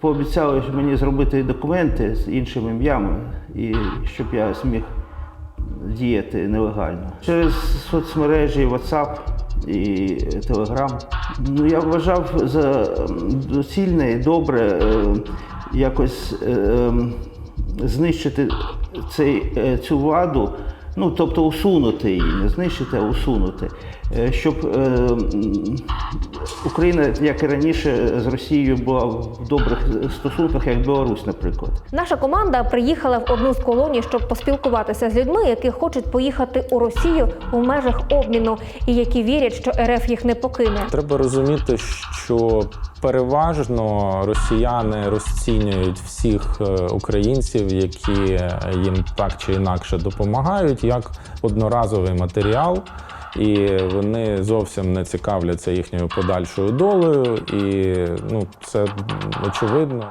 Пообіцяли мені зробити документи з іншими ім'ями, і щоб я зміг діяти нелегально. Через соцмережі WhatsApp і Telegram. Ну, я вважав за доцільне і добре е, якось е, знищити цей, е, цю владу, ну тобто усунути її, не знищити, а усунути, е, щоб е, Україна, як і раніше, з Росією була в добрих стосунках, як Білорусь, наприклад. Наша команда приїхала в одну з колоній, щоб поспілкуватися з людьми, які хочуть поїхати у Росію у межах обміну і які вірять, що РФ їх не покине. Треба розуміти, що переважно росіяни розцінюють всіх е, українців, які е, їм так чи інакше допомагають, як одноразовий матеріал. І вони зовсім не цікавляться їхньою подальшою долею, і ну це очевидно.